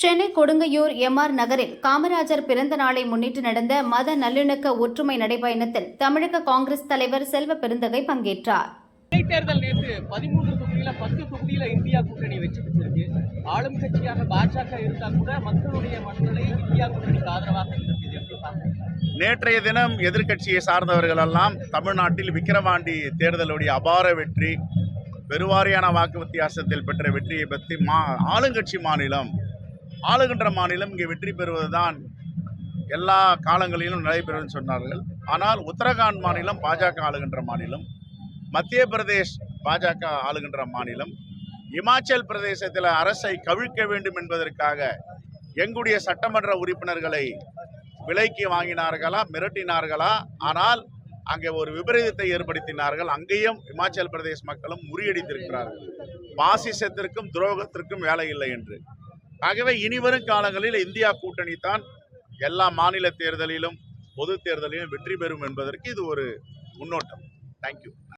Chennai Kodungaiyur MR நகரில் காமராஜர் பிறந்த நாளை முன்னிட்டு நடந்த மத நல்லிணக்க ஒற்றுமை நடைபயணத்தில் தமிழக காங்கிரஸ் தலைவர் செல்வ பெருந்தகை பங்கேற்றார். இடைத்தேர்தல் நேற்று பதிமூன்று தொகுதியில பத்து தொகுதியில இந்தியா கூட்டணி வெற்றி பெற்றிருக்கு. ஆளும் கட்சியாக பாஜக இருந்தா கூட மக்களுடைய மனநிலை இந்தியா கூட்டணிக்கு ஆதரவாக எப்படி? நேற்றைய தினம் எதிர்க்கட்சியை சார்ந்தவர்கள் எல்லாம் தமிழ்நாட்டில் விக்கிரவாண்டி தேர்தலுடைய அபார வெற்றி பெருவாரியான வாக்கு வித்தியாசத்தில் பெற்ற வெற்றியை பற்றி மா ஆளுங்கட்சி மாநிலம் ஆளுகின்ற மாநிலம் இங்கே வெற்றி பெறுவதுதான் எல்லா காலங்களிலும் நடைபெறும் சொன்னார்கள். ஆனால் உத்தரகாண்ட் மாநிலம் பாஜக ஆளுகின்ற மாநிலம் மத்திய பிரதேஷ் பாஜக ஆளுகின்ற மாநிலம் இமாச்சல் பிரதேசத்தில் அரசை கவிழ்க்க வேண்டும் என்பதற்காக எங்களுடைய சட்டமன்ற உறுப்பினர்களை விலைக்கு வாங்கினார்களா மிரட்டினார்களா? ஆனால் அங்கே ஒரு விபரீதத்தை ஏற்படுத்தினார்கள். அங்கேயும் இமாச்சல் பிரதேஷ் மக்களும் முறியடித்திருக்கிறார்கள். பாசிசத்திற்கும் துரோகத்திற்கும் வேலை இல்லை என்று. ஆகவே இனிவரும் காலங்களில் இந்தியா கூட்டணி தான் எல்லா மாநில தேர்தலிலும் பொது தேர்தலிலும் வெற்றி பெறும் என்பதற்கு இது ஒரு முன்னோட்டம். தேங்க்யூ